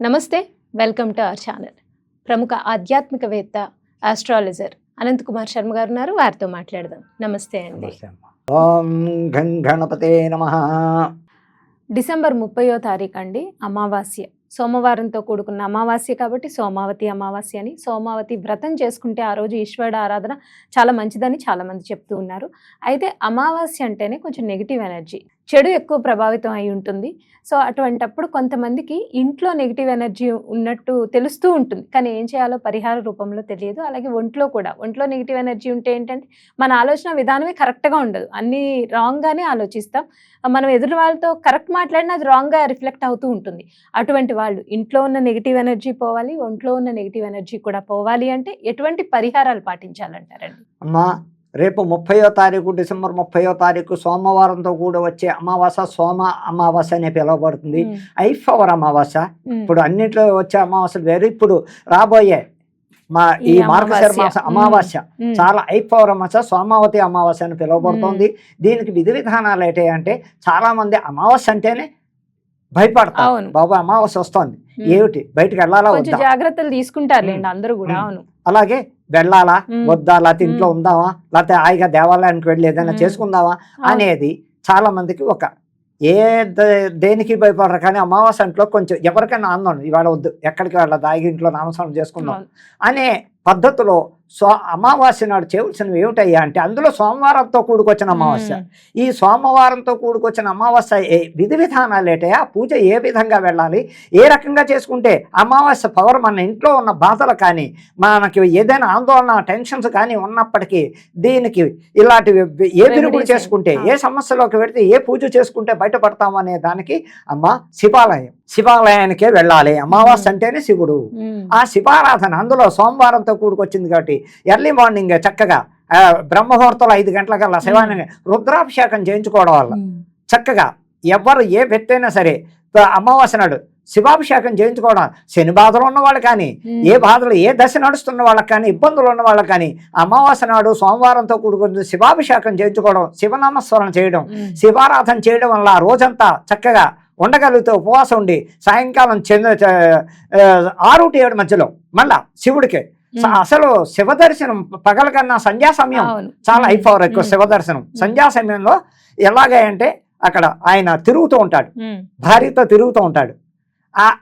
నమస్తే welcome to our channel. ప్రముఖ ఆధ్యాత్మికవేత్త ఆస్ట్రాలజర్ అనంత్ కుమార్ శర్మ గారు ఉన్నారు. వారితో మాట్లాడదాం. నమస్తే అండి. ఓం గణపతే నమ. డిసెంబర్ ముప్పయో తారీఖు అండి అమావాస్య. సోమవారంతో కూడుకున్న అమావాస్య కాబట్టి సోమావతి అమావాస్య అని సోమావతి వ్రతం చేసుకుంటే ఆ రోజు ఈశ్వరుడు ఆరాధన చాలా మంచిదని చాలా మంది చెప్తూ ఉన్నారు. అయితే అమావాస్య అంటేనే కొంచెం నెగిటివ్ ఎనర్జీ చెడు ఎక్కువ ప్రభావితం అయి ఉంటుంది. సో అటువంటప్పుడు కొంతమందికి ఇంట్లో నెగిటివ్ ఎనర్జీ ఉన్నట్టు తెలుస్తూ ఉంటుంది. కానీ ఏం చేయాలో పరిహార రూపంలో తెలియదు. అలాగే ఒంట్లో కూడా. ఒంట్లో నెగిటివ్ ఎనర్జీ ఉంటే ఏంటంటే మన ఆలోచన విధానమే కరెక్ట్గా ఉండదు. అన్ని రాంగ్గానే ఆలోచిస్తాం. మనం ఎదురు వాళ్ళతో కరెక్ట్ మాట్లాడినా అది రాంగ్గా రిఫ్లెక్ట్ అవుతూ ఉంటుంది. అటువంటి వాళ్ళు ఇంట్లో ఉన్న నెగిటివ్ ఎనర్జీ పోవాలి ఒంట్లో ఉన్న నెగిటివ్ ఎనర్జీ కూడా పోవాలి అంటే ఎటువంటి పరిహారాలు పాటించాలంటారండి? అమ్మా రేపు ముప్పయో తారీఖు డిసెంబర్ ముప్పయో తారీఖు సోమవారంతో కూడా వచ్చే అమావాస సోమ అమావాస్య అని పిలువబడుతుంది. ఐఫవర్ అమావాస్య ఉమ్, ఇప్పుడు అన్నింటిలో వచ్చే అమావాస్యలు వేరు. ఇప్పుడు రాబోయే మా ఈ మార్గశిర అమావాస్య. మాస అమావాస్య చాలా అమావాస్య సోమావతి అమావాస్య అని పిలువబడుతోంది. దీనికి విధి విధానాలు ఏంటి అంటే చాలా మంది అమావాస్య అంటేనే భయపడతారు. బాబు అమావాస్య వస్తోంది. ఏమిటి? బయటికి వెళ్ళాలా జాగ్రత్తలు తీసుకుంటారులేండి అందరూ కూడా. అవును. అలాగే వెళ్ళాలా. వద్దా లేకపోతే ఇంట్లో. ఉందామా లేకపోతే హాయిగా దేవాలయానికి వెళ్ళి ఏదైనా. చేసుకుందామా. అనేది చాలా మందికి ఒక ఏ దేనికి భయపడరు కానీ అమావాస్య ఇంట్లో కొంచెం ఎవరికైనా ఆందోళన ఇవాళ వద్దు ఎక్కడికి వెళ్ళ దాగి ఇంట్లో నామస్మరణ చేసుకుందాం. అనే పద్ధతిలో సో అమావాస్య నాడు చేయవలసినవి ఏమిటయ్యా అంటే అందులో సోమవారంతో కూడుకొచ్చిన అమావాస్య. ఈ సోమవారంతో కూడుకొచ్చిన అమావాస్య ఏ- విధి విధానాలు ఏంటయ్యా? పూజ ఏ విధంగా వెళ్ళాలి? ఏ రకంగా చేసుకుంటే అమావాస్య పవర్ మన ఇంట్లో ఉన్న బాధలు కానీ మనకి ఏదైనా ఆందోళన టెన్షన్స్ కానీ ఉన్నప్పటికీ దీనికి ఇలాంటివి ఏ విరుగుడు చేసుకుంటే? ఏ సమస్యలోకి పెడితే ఏ పూజ చేసుకుంటే బయటపడతాం అనే దానికి అమ్మ శివాలయం. శివాలయానికే వెళ్ళాలి. అమావాస్య అంటేనే శివుడు. ఆ శివారాధన అందులో సోమవారంతో కూడుకొచ్చింది కాబట్టి ఎర్లీ మార్నింగ్ చక్కగా ఆ, బ్రహ్మముహూర్తంలో ఐదు గంటలకల్లా శివాన్ని రుద్రాభిషేకం చేయించుకోవడం వల్ల చక్కగా ఎవరు ఏ వ్యక్తి అయినా సరే అమావాస్య నాడు శివాభిషేకం చేయించుకోవడం శని బాధలు ఉన్న వాళ్ళు కానీ ఏ బాధలు ఏ దశ నడుస్తున్న వాళ్ళకి కానీ ఇబ్బందులు ఉన్న వాళ్ళకి కానీ అమావాస్య నాడు సోమవారంతో కూడుకుని శివాభిషేకం చేయించుకోవడం శివనామస్మరణ చేయడం శివారాధన చేయడం వల్ల రోజంతా చక్కగా ఉండగలిగితే ఉపవాసం ఉండి సాయంకాలం చెంద చ- ఆ, ఆరు టు ఏడు మధ్యలో మళ్ళా శివుడికి. అసలు శివ దర్శనం పగల కన్నా సంధ్యా సమయం. చాలా ఉమ్, ఐపవర్ ఎక్కువ శివ దర్శనం. సంధ్యా సమయంలో ఎలాగే అంటే అక్కడ ఆయన తిరుగుతూ ఉంటాడు. భార్యతో తిరుగుతూ ఉంటాడు.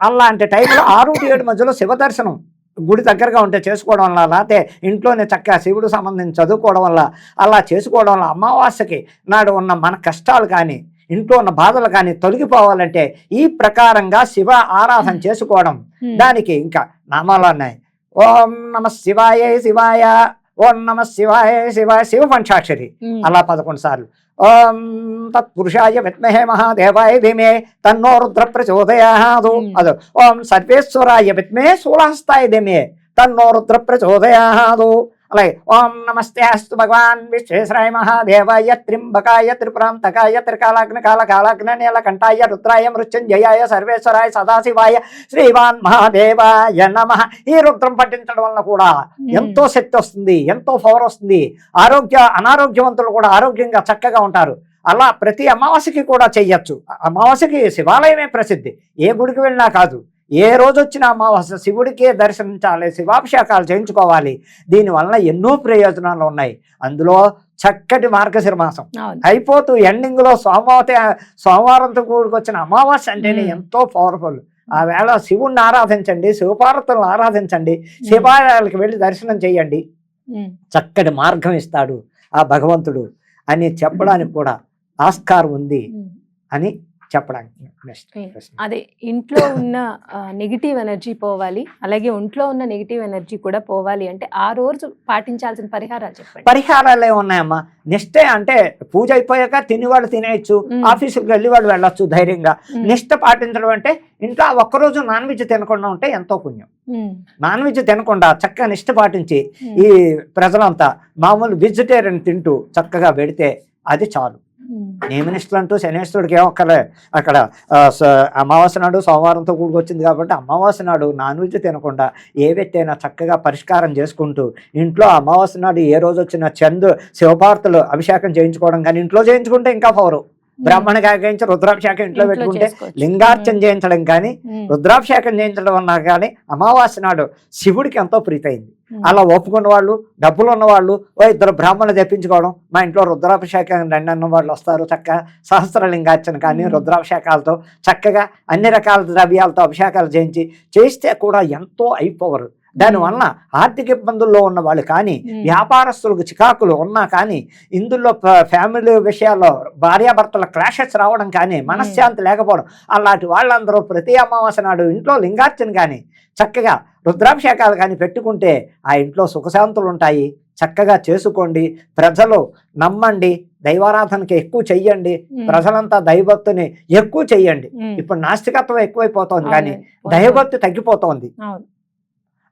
అలాంటి టైంలో ఆరు ఏడు మధ్యలో శివ దర్శనం గుడి దగ్గరగా ఉంటే చేసుకోవడం వల్ల లేకపోతే ఇంట్లోనే చక్కగా శివుడు సంబంధించి చదువుకోవడం వల్ల అలా చేసుకోవడం వల్ల అమావాస్యకి నాడు ఉన్న మన కష్టాలు కానీ ఇంట్లో ఉన్న బాధలు కానీ తొలగిపోవాలంటే ఈ ప్రకారంగా శివ ఆరాధన చేసుకోవడం. దానికి ఇంకా నామాలు ఉన్నాయి. ఓం నమ శివాయ శివాయ ఓం నమ శివాయ శివాయ శివ పంచాక్షరి. అలా పదకొండు సార్లు. ఓం తత్పురుషాయ విద్మహే మహాదేవాయ ధీమే తన్నో రుద్ర ప్రచోదయాదు. అది ఓం సర్వేశ్వరాయ విద్మే శూలహస్తాయ ధీమే తన్నో రుద్ర ప్రచోదయాదు అలాగే ఓం నమస్తే అస్తు భగవాన్ విశ్వేశ్వరాయ మహాదేవాయ త్రింబకాయ త్రిపురాంతకాయ త్రికాలాగ్న కాల కాలాగ్న నీలకంఠాయ రుద్రాయ మృత్యుంజయాయ సర్వేశ్వరాయ సదాశివాయ శ్రీవాన్ మహాదేవాయ నమ. ఈ రుద్రం పఠించడం వల్ల కూడా ఎంతో శక్తి వస్తుంది ఎంతో పవర్ వస్తుంది. ఆరోగ్య అనారోగ్యవంతులు కూడా ఆరోగ్యంగా చక్కగా ఉంటారు. అలా ప్రతి అమావాస్యకి కూడా చెయ్యొచ్చు అమావాస్యకి శివాలయమే ప్రసిద్ధి. ఏ గుడికి వెళ్ళినా కాదు. ఏ రోజు వచ్చిన అమావాస్య శివుడికే దర్శించాలి శివాభిషేకాలు చేయించుకోవాలి. దీనివల్ల ఎన్నో ప్రయోజనాలు ఉన్నాయి. అందులో చక్కటి మార్గశిర మాసం. అయిపోతూ ఎండింగ్లో సోమవతి సోమవారంతో కూడుకొచ్చిన అమావాస్య అంటేనే. ఎంతో పవర్ఫుల్. ఆ వేళ శివుణ్ణి ఆరాధించండి శివపార్వతులను ఆరాధించండి శివాలయాలకు వెళ్ళి దర్శనం చేయండి. చక్కటి మార్గం ఇస్తాడు ఆ భగవంతుడు. అని చెప్పడానికి కూడా ఆస్కారం ఉంది. అని చెప్పడానికి నెక్స్ట్. అదే ఇంట్లో ఉన్న నెగిటివ్ ఎనర్జీ పోవాలి అలాగే ఒంట్లో ఉన్న నెగిటివ్ ఎనర్జీ కూడా పోవాలి అంటే ఆ రోజు పాటించాల్సిన పరిహారాలు చెప్పండి. పరిహారాలు ఏమున్నాయమ్మా నిష్టే అంటే పూజ అయిపోయాక తినేవాళ్ళు తినేయచ్చు. ఆఫీసుకి వెళ్ళి వాళ్ళు వెళ్ళొచ్చు ధైర్యంగా. నిష్ట పాటించడం అంటే ఇంట్లో ఒక్కరోజు నాన్ వెజ్ తినకుండా ఉంటే ఎంతో పుణ్యం. నాన్ వెజ్ తినకుండా చక్కగా నిష్ట పాటించి ఈ ప్రజలంతా మామూలు వెజిటేరియన్ తింటూ చక్కగా పెడితే అది చాలు. నియమనిష్టలు అంటూ శనేశ్వరుడికి ఏమొక్కలే అక్కడ ఆ, అమావాస్య నాడు సోమవారంతో కూడుకొచ్చింది కాబట్టి అమావాస్య నాడు నాన్ వెజ్ తినకుండా ఏ వ్యక్తి అయినా చక్కగా పరిష్కారం చేసుకుంటూ ఇంట్లో అమావాస్య నాడు ఏ రోజు వచ్చిన చందు శివపార్తలు అభిషేకం చేయించుకోవడం కానీ ఇంట్లో చేయించుకుంటే ఇంకా పవరు బ్రాహ్మణకి ఆగ్రహించి రుద్రాభిషేకం ఇంట్లో పెట్టుకుంటే. లింగార్చన చేయించడం కానీ రుద్రాభిషేకం చేయించడం అన్నా కానీ అమావాస్య నాడు శివుడికి ఎంతో ప్రీతి అయింది అలా ఒప్పుకున్న వాళ్ళు డబ్బులు ఉన్న వాళ్ళు ఓ ఇద్దరు బ్రాహ్మణులు తెప్పించుకోవడం మా ఇంట్లో రుద్రాభిషేకం రెండు అన్న వాళ్ళు వస్తారు చక్కగా. సహస్రలింగార్చన కానీ. రుద్రాభిషేకాలతో చక్కగా అన్ని రకాల ద్రవ్యాలతో అభిషేకాలు చేయించి చేస్తే కూడా ఎంతో అయిపోవరు దానివల్ల ఆర్థిక ఇబ్బందుల్లో ఉన్న వాళ్ళు కానీ. వ్యాపారస్తులకు చికాకులు ఉన్నా కానీ ఇందులో ఫ్యామిలీ విషయాల్లో భార్యాభర్తల క్లాషెస్ రావడం కానీ మనశ్శాంతి లేకపోవడం అలాంటి వాళ్ళందరూ ప్రతి అమావాస్య నాడు ఇంట్లో లింగార్చన కానీ చక్కగా రుద్రాభిషేకాలు కానీ పెట్టుకుంటే ఆ ఇంట్లో సుఖశాంతులు ఉంటాయి. చక్కగా చేసుకోండి. ప్రజలు నమ్మండి. దైవారాధనకి ఎక్కువ చెయ్యండి. ప్రజలంతా దైవభక్తిని ఎక్కువ చెయ్యండి. ఇప్పుడు నాస్తికత్వం ఎక్కువైపోతోంది కానీ. దైవభక్తి తగ్గిపోతోంది.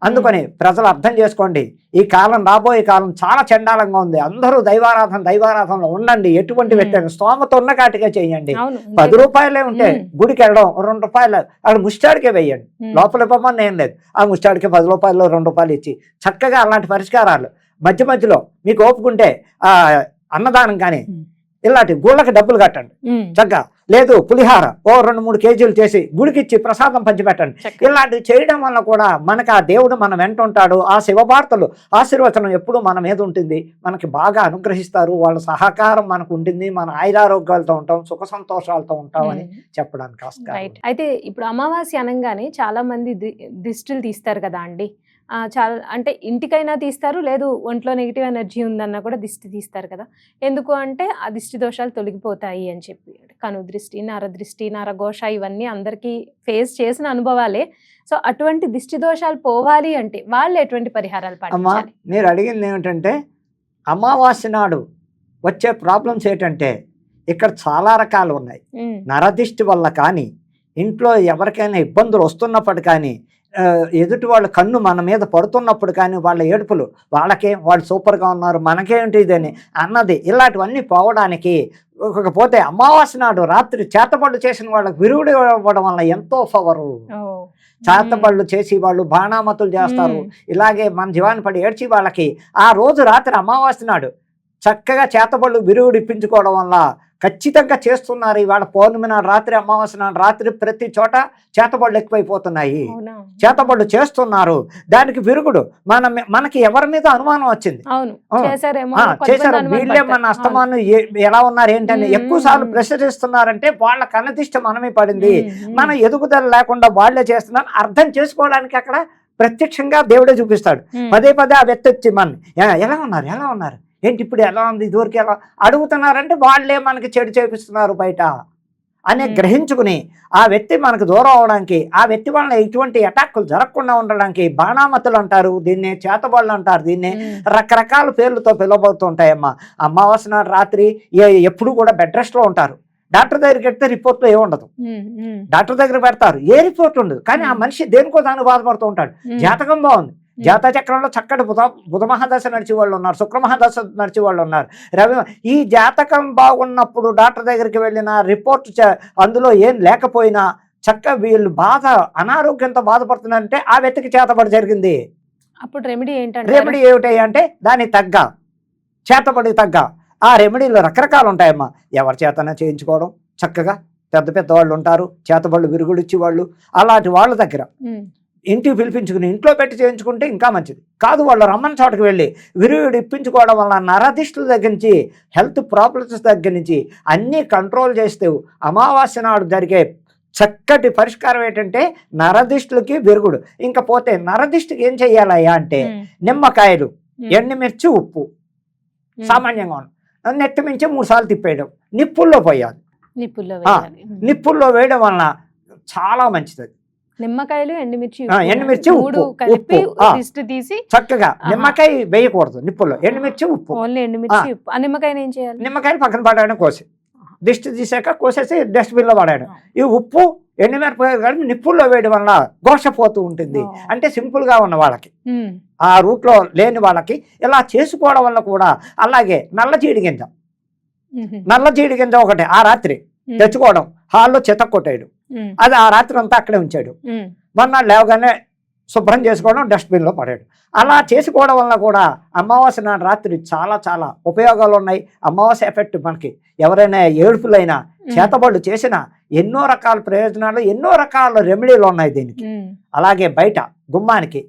అందుకని ప్రజలు అర్థం చేసుకోండి. ఈ కాలం రాబోయే కాలం చాలా చండాలంగా ఉంది. అందరూ దైవారాధన దైవారాధనలో ఉండండి. ఎటువంటి మ్మ్. పెట్టండి స్తోమత ఉన్న కాటిగా చేయండి. పది రూపాయలే ఉంటే. గుడికి వెళ్ళడం రెండు రూపాయలు. అక్కడ ముష్టాడికే వేయండి. లోపల ఇవ్వమని ఏం లేదు. ఆ ముష్టాడికి పది రూపాయలు రెండు రూపాయలు ఇచ్చి చక్కగా అలాంటి పరిష్కారాలు. మధ్య మధ్యలో మీకు ఓపుకుంటే ఆ అన్నదానం కానీ. ఇలాంటి గుళ్ళకి డబ్బులు కట్టండి. చక్కగా. లేదు పులిహార. ఓ రెండు మూడు కేజీలు చేసి గుడికిచ్చి ప్రసాదం పంచిపెట్టండి. ఇలాంటివి చేయడం వల్ల కూడా మనకు ఆ దేవుడు మన వెంట ఉంటాడు. ఆ శివవార్తలు ఆశీర్వచనం ఎప్పుడు మన మీద ఉంటుంది. మనకి బాగా అనుగ్రహిస్తారు. వాళ్ళ సహకారం మనకు ఉంటుంది. మన ఆయురారోగ్యాలతో ఉంటాం సుఖ సంతోషాలతో ఉంటాం అని. చెప్పడానికి అయితే ఇప్పుడు అమావాస్య అనగానే చాలా మంది దిష్టిలు తీస్తారు కదా అండి. చాలా అంటే ఇంటికైనా తీస్తారు లేదు ఒంట్లో నెగిటివ్ ఎనర్జీ ఉందన్నా కూడా దిష్టి తీస్తారు కదా. ఎందుకు అంటే ఆ దిష్టి దోషాలు తొలగిపోతాయి అని చెప్పి. కను దృష్టి నరదృష్టి నరఘోష ఇవన్నీ అందరికీ ఫేస్ చేసిన అనుభవాలే. సో అటువంటి దిష్టి దోషాలు పోవాలి అంటే వాళ్ళు ఎటువంటి పరిహారాలు పాటించాలి? మీరు అడిగింది ఏమిటంటే అమావాస్య నాడు వచ్చే ప్రాబ్లమ్స్ ఏంటంటే ఇక్కడ చాలా రకాలు ఉన్నాయి. నరదిష్టి వల్ల కానీ ఇంట్లో ఎవరికైనా ఇబ్బందులు వస్తున్నప్పుడు కానీ ఎదుటి వాళ్ళ కన్ను మన మీద పడుతున్నప్పుడు కానీ వాళ్ళ ఏడుపులు వాళ్ళకే వాళ్ళు సూపర్గా ఉన్నారు మనకేంటి ఇదని అన్నది ఇలాంటివన్నీ పోవడానికి పోతే అమావాస్య నాడు రాత్రి చేతపళ్ళు చేసిన వాళ్ళకి విరుగుడు ఇవ్వడం వల్ల ఎంతో పవరు. ఓ, చేతపళ్ళు చేసి వాళ్ళు బాణామతులు చేస్తారు. ఇలాగే మన జీవాన్ని పడి ఏడ్చి వాళ్ళకి ఆ రోజు రాత్రి అమావాస్య నాడు చక్కగా చేతబళ్ళు విరుగుడు ఇప్పించుకోవడం వల్ల ఖచ్చితంగా చేస్తున్నారు. ఇవాళ పౌర్ణమి నాడు రాత్రి అమావాస్య నాడు రాత్రి ప్రతి చోట చేతబళ్ళు ఎక్కువైపోతున్నాయి. చేతబళ్ళు చేస్తున్నారు. దానికి విరుగుడు మన మనకి ఎవరి మీద అనుమానం వచ్చింది? చేశారు. వీళ్ళే. మన అస్తమాను ఎలా ఉన్నారు ఏంటని ఎక్కువ సార్లు. ప్రశ్నిస్తున్నారంటే వాళ్ళ కన్నదిష్ట మనమే పడింది. మన ఎదుగుదల లేకుండా వాళ్ళే చేస్తున్నారు. అర్థం చేసుకోవడానికి అక్కడ ప్రత్యక్షంగా దేవుడే చూపిస్తాడు. పదే పదే ఆ వ్యక్తి వచ్చి మన "ఎ- ఎలా ఉన్నారు? ఎలా ఉన్నారు? ఏంటి ఇప్పుడు ఎలా ఉంది? ఇదివరకు ఎలా? అడుగుతున్నారంటే వాళ్ళే మనకి చెడు చేపిస్తున్నారు బయట. అని. గ్రహించుకుని ఆ వ్యక్తి మనకు దూరం అవడానికి ఆ వ్యక్తి వలన ఎటువంటి అటాక్లు జరగకుండా ఉండడానికి బాణామతులు అంటారు దీన్నే చేతబళ్ళు అంటారు దీన్నే రకరకాల పేర్లతో పిలవబోతుంటాయమ్మా అమావాస్య నాడు రాత్రి ఎప్పుడు కూడా బెడ్ రెస్ట్లో ఉంటారు. డాక్టర్ దగ్గరికి వెళ్తే రిపోర్ట్లో ఏ ఉండదు. డాక్టర్ దగ్గర పెడతారు. ఏ రిపోర్ట్ ఉండదు. కానీ ఆ. మనిషి దేనికో దానికి బాధపడుతూ ఉంటాడు. జాతకం బాగుంది. ఉమ్, జాతక చక్రంలో చక్కటి బుధ బుధ మహాదశ నడిచే వాళ్ళు ఉన్నారు శుక్ర మహాదశ నడిచే వాళ్ళు ఉన్నారు రవి ఈ జాతకం బాగున్నప్పుడు డాక్టర్ దగ్గరికి వెళ్ళిన రిపోర్ట్ అందులో ఏం లేకపోయినా చక్క వీళ్ళు బాధ అనారోగ్యంతో బాధపడుతున్నారంటే ఆ వ్యక్తికి చేతబడి జరిగింది. అప్పుడు రెమెడీ ఏంటంటే? రెమెడీ ఏమిటి అంటే దానికి తగ్గ చేతబడి తగ్గ. ఆ రెమెడీలు రకరకాలు ఉంటాయమ్మా. ఎవరి చేతన చేయించుకోవడం చక్కగా పెద్ద పెద్ద వాళ్ళు ఉంటారు చేతబళ్ళు విరుగుడు ఇచ్చి వాళ్ళు అలాంటి వాళ్ళ దగ్గర. ఇంటికి పిలిపించుకుని ఇంట్లో పెట్టి చేయించుకుంటే ఇంకా మంచిది. కాదు వాళ్ళు రమ్మని చోటకి వెళ్ళి విరుగుడు ఇప్పించుకోవడం వల్ల నరదిష్టుల దగ్గర నుంచి హెల్త్ ప్రాబ్లమ్స్ దగ్గర నుంచి అన్నీ కంట్రోల్ చేస్తూ అమావాస్య నాడు జరిగే చక్కటి పరిష్కారం ఏంటంటే నరదిష్టులకి విరుగుడు. ఇంకా పోతే నరదిష్టికి ఏం చెయ్యాలయ్యా అంటే నిమ్మకాయలు ఎండుమిర్చి ఉప్పు. సామాన్యంగా నెత్తి మించి మూడు సార్లు తిప్పేయడం. నిప్పుల్లో పోయాలి. నిప్పుల్లో. నిప్పుల్లో వేయడం వలన చాలా మంచిది. నిమ్మకాయలు ఎండుమిర్చి ఎండుమిర్చి, మూడు ఉప్పు, కలిపి. దిష్టి తీసి చక్కగా. నిమ్మకాయ వేయకూడదు నిప్పుల్లో. ఎండుమిర్చి ఉప్పు. ఓన్లీ ఎండుమిర్చి ఉప్పు. ఆ నిమ్మకాయని ఏం చేయాలి? నిమ్మకాయలు పక్కన పడేయడం కోసి. దిష్టి తీసాక కోసేసి డస్ట్బిన్లో పడేయడం. ఆ. ఈ ఉప్పు ఎండుమిరపకాయలు కలిపి నిప్పుల్లో వేయడం వల్ల ఘోషపోతూ ఉంటుంది. అంటే సింపుల్గా ఉన్న వాళ్ళకి. ఆ రూట్లో లేని వాళ్ళకి ఇలా చేసుకోవడం వల్ల కూడా అలాగే నల్ల జీడి గింజ. నల్ల జీడి గింజ ఒకటి. ఆ రాత్రి తెచ్చుకోవడం. హాల్లో చెత్త కొట్టేయడం ఉమ్, అది ఆ రాత్రి అంతా అక్కడే ఉంచాడు. మొన్న లేవగానే శుభ్రం చేసుకోవడం డస్ట్బిన్లో పడేయడం. అలా చేసుకోవడం వల్ల కూడా అమావాస్య నాడు రాత్రి చాలా చాలా ఉపయోగాలు ఉన్నాయి. అమావాస్య ఎఫెక్ట్ మనకి ఎవరైనా ఏడుపులైనా చేతబడులు చేసిన ఎన్నో రకాల ప్రయోజనాలు ఎన్నో రకాల రెమెడీలు ఉన్నాయి దీనికి. అలాగే బయట గుమ్మానికి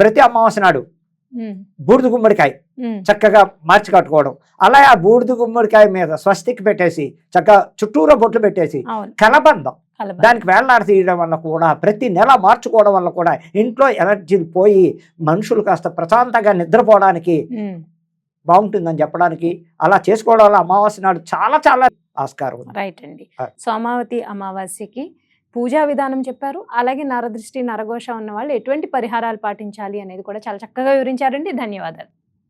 ప్రతి అమావాస్య నాడు బూడిద గుమ్మడికాయ చక్కగా మార్చి కట్టుకోవడం. అలా ఆ బూడిద గుమ్మడికాయ మీద స్వస్తికి పెట్టేసి చక్కగా చుట్టూరా బొట్లు పెట్టేసి అవును. కలబందం. కలబ దానికి వేళ్ళాడి తీయడం వల్ల కూడా ప్రతి నెల మార్చుకోవడం వల్ల కూడా ఇంట్లో ఎనర్జీలు పోయి మనుషులు కాస్త ప్రశాంతంగా నిద్రపోవడానికి బాగుంటుందని చెప్పడానికి అలా చేసుకోవడం వల్ల అమావాస్య నాడు చాలా చాలా ఆస్కారం ఉంది. రైట్ అండి. సోమావతి అమావాస్యకి పూజా విధానం చెప్పారు. అలాగే నరదృష్టి నరఘోష ఉన్న వాళ్ళు ఎటువంటి పరిహారాలు పాటించాలి అనేది కూడా చాలా చక్కగా వివరించారండి. ధన్యవాదాలు.